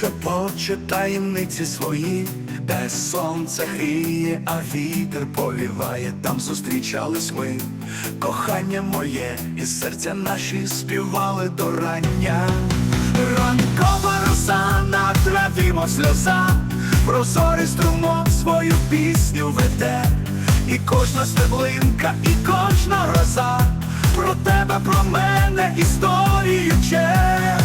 шепоче таємниці свої, де сонце гріє, а вітер повіває, там зустрічались ми, кохання моє, і серця наші співали до рання. Ранкова роса на траві, сльоза, прозорий струмок свою пісню веде, і кожна стеблинка, і кожна роза про тебе, про мене історію вче.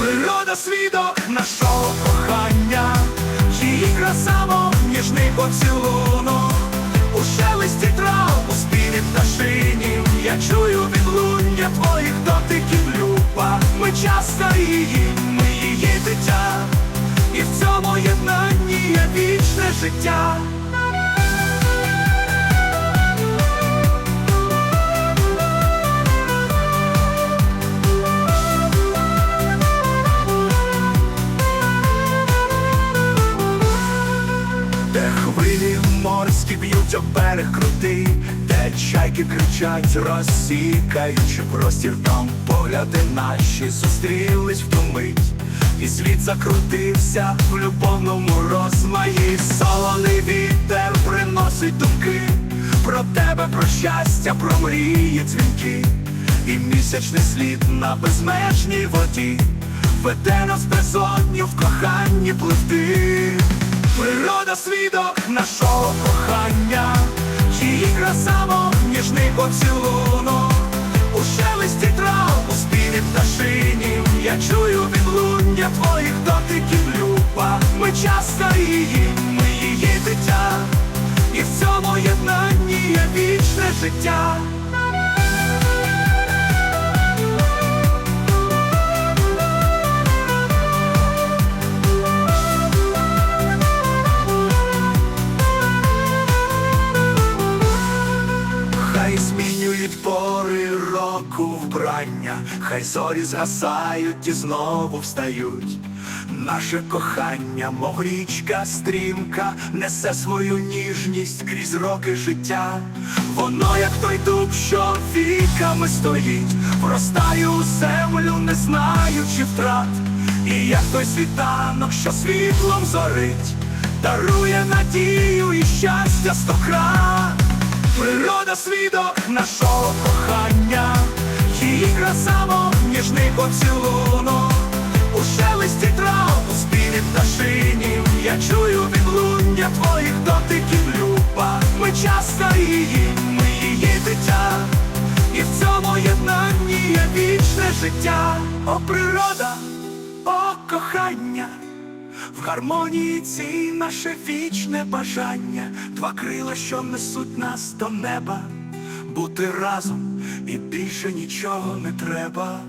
Природа свідок нашого кохання, її краса, ніжний поцілунок, у шелесті трав, у співі пташинів, я чую відлуння твоїх дотиків люба. Ми часто її, ми її дитя, і в цьому єднанні є вічне життя. Морські берег крутий, де чайки кричать, розсікаючи простір там погляди наші зустрілись в ту мить, і світ закрутився в любовному розмаї, солоний вітер приносить думки про тебе, про щастя, про мрії дзвінки, і місячний слід на безмежній воді. Веде нас безодню в коханні пливти. Природа свідок нашого кохання, її краса, ніжний поцілунок, у шелесті трав, у співі пташинів, я чую відлуння твоїх дотиків люба. Ми часто її, ми її дитя, і в цьому єднанні є вічне життя. Вбрання, хай зорі згасають і знову встають. Наше кохання, мов річка стрімка, несе свою ніжність крізь роки життя. Воно, як той дуб, що віками стоїть, вростає у землю, не знаючи втрат. І як той світанок, що світлом зорить, дарує надію і щастя стократ. Природа свідок нашого кохання, її краса, мов ніжний поцілунок, у шелесті трав, у співі пташинів, я чую відлуння твоїх дотиків люба. Ми часто її, ми її дитя, і в цьому єднанні є вічне життя. О, природа, о кохання. В гармонії цій наше вічне бажання, два крила, що несуть нас до неба, бути разом і більше нічого не треба.